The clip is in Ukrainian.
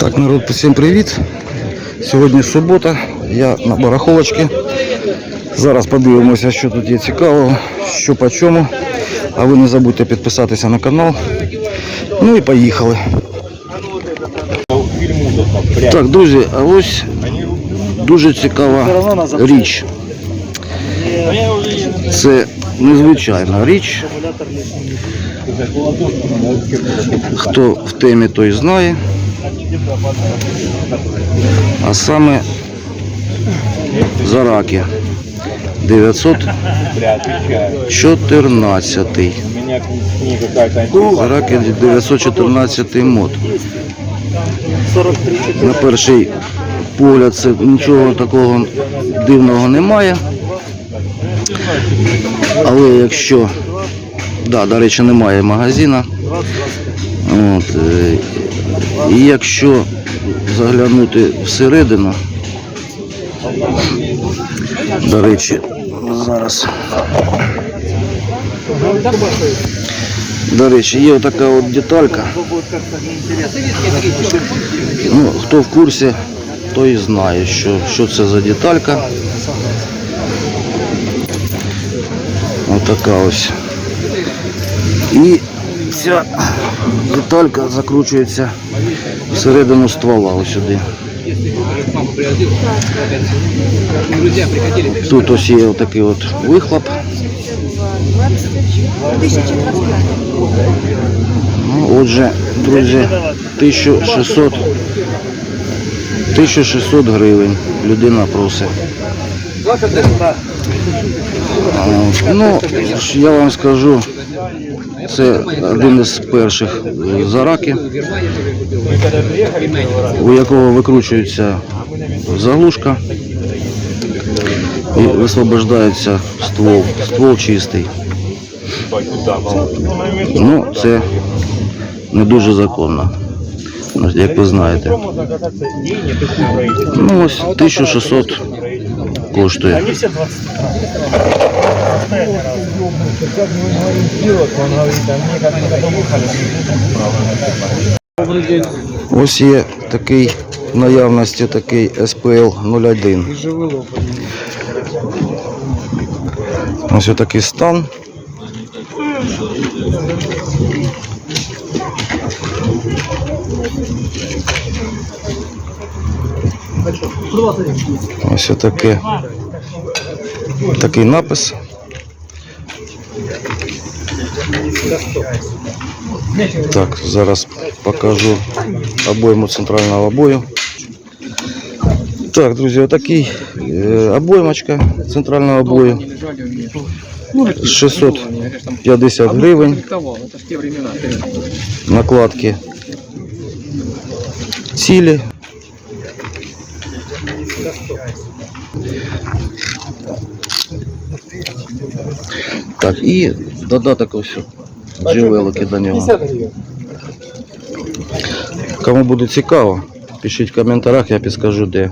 Так, народ, всім привіт. Сьогодні субота, я на барахолочці. Зараз подивимося, що тут є цікавого, що по чому. А ви не забудьте підписатися на канал. Ну і поїхали. Так, друзі, а ось дуже цікава річ. Це незвичайна річ. Хто в темі, той знає. А саме Зараки 914. У меня книга какая-то Зараки 914 мод. На перший погляд це нічого такого дивного немає. Але якщо, да, до речі, немає магазина. От, е, і якщо заглянути всередину, до речі, зараз. До речі, є така от деталька. Ну, хто в курсі, той знає, що, що це за деталька. Отака ось. І ця деталька закручується всередину ствола ось сюди. Тут ось є отакий от вихлоп. Ну, отже, друзі, 1600 1600 гривень людина просить. А, Ну, я вам скажу, це один із перших е, зараки, у якого викручується заглушка і висвобождається ствол. Ствол чистий. Ну, це не дуже законно, як ви знаєте. Ну, ось 1600 коштує. Ось є такий в наявності такий SPL 01. Ось такий стан. Ось таке. Такий напис. Так, зараз покажу обойму центрального бою. Так, друзі, отакий е, обоймочка центрального бою. 650 гривень. Накладки цілі. Так, і додаток ось джевелики до нього. Кому буде цікаво, пишіть в коментарях, я підскажу де.